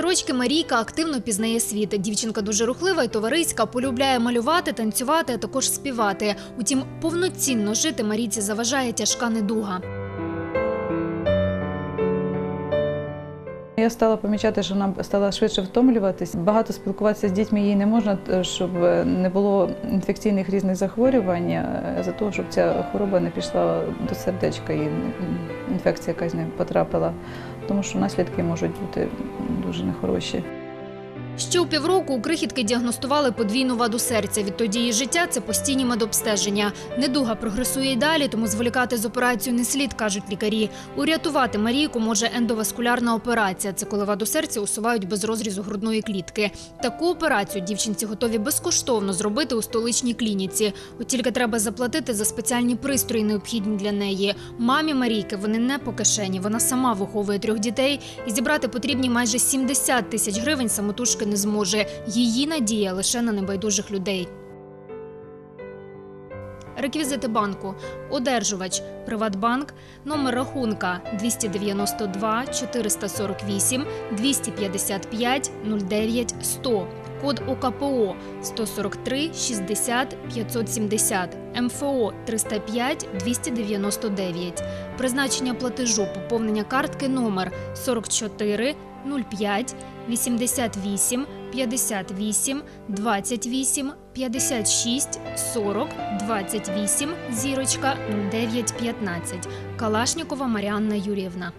рочки Марійка активно пізнає світ. Дівчинка дуже рухлива і товариська, полюбляє малювати, танцювати, а також співати. Утім, повноцінно жити Марійці заважає тяжка недуга. Я стала помічати, що вона стала швидше втомлюватись. Багато спілкуватися з дітьми їй не можна, е, щоб не було інфекційних різних захворювань, е, за того, щоб ця хвороба не пішла до сердечка і інфекція якась не потрапила, тому що наслідки можуть бути дуже нехороші. Ще у півроку у крихітки діагностували подвійну ваду серця. Відтоді її життя це постійні медобстеження. Недуга прогресує й далі, тому зволікати з операцією не слід, кажуть лікарі. Урятувати Марійку може ендоваскулярна операція. Це коли ваду серця усувають без розрізу грудної клітки. Таку операцію дівчинці готові безкоштовно зробити у столичній клініці. От тільки треба заплатити за спеціальні пристрої, необхідні для неї. Мамі Марійки вони не по кишені. Вона сама виховує трьох дітей і зібрати потрібні майже 70 тисяч гривень самотужки не зможе. Її надія лише на небайдужих людей. Реквізити банку. Одержувач Приватбанк, номер рахунка 292 448 255 09 100. Код ОКПО 143 60 570, МФО 305 299. Призначення платежу поповнення картки номер 44 05 88 58 28 56 40 28 зірочка 09 15. Калашнікова Маріанна Юріївна.